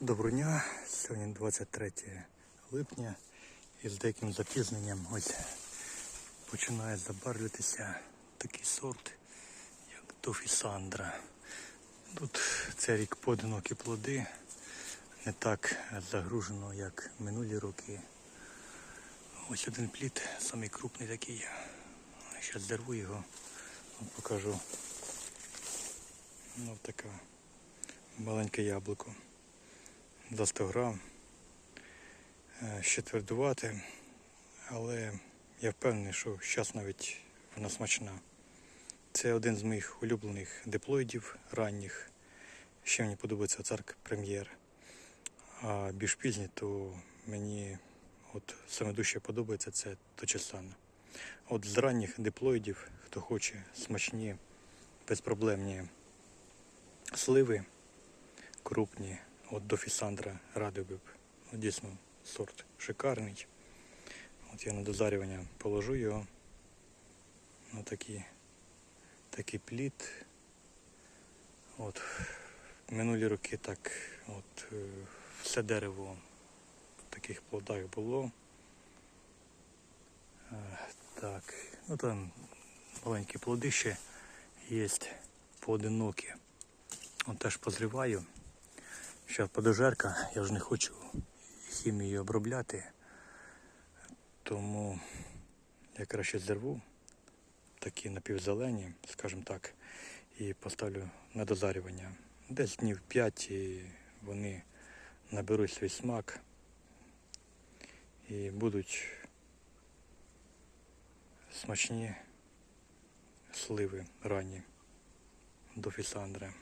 Доброго дня, сьогодні 23 липня і з деяким запізненням ось починає забарвлюватися такий сорт, як Дофісандра. Тут цей рік поодинокі плоди, не так загружено, як минулі роки. Ось один плід, самий крупний такий. Зараз зірву його, вам покажу. Ну, така маленьке яблуко до 100 грам. Е, Ще твердувати, але я впевнений, що зараз навіть вона смачна. Це один з моїх улюблених диплоїдів ранніх. Ще мені подобається царк прем'єр. А більш пізні, то мені от саме дужче подобається це точесан. От з ранніх диплоїдів, хто хоче смачні, безпроблемні сливи, крупні, от до Фісандра радив би. Ну, дійсно, сорт шикарний. От я на дозарювання положу його. Ну, такий, такий плід. От, минулі роки так от, е, все дерево в таких плодах було. Е, Так, ну там маленькі плоди ще є поодинокі. От теж позриваю. Зараз подожерка, я ж не хочу хімією обробляти, тому я краще зірву такі напівзелені, скажімо так, і поставлю на дозарювання. Десь днів 5 і вони наберуть свій смак і будуть смачні сливи ранні до фісандри.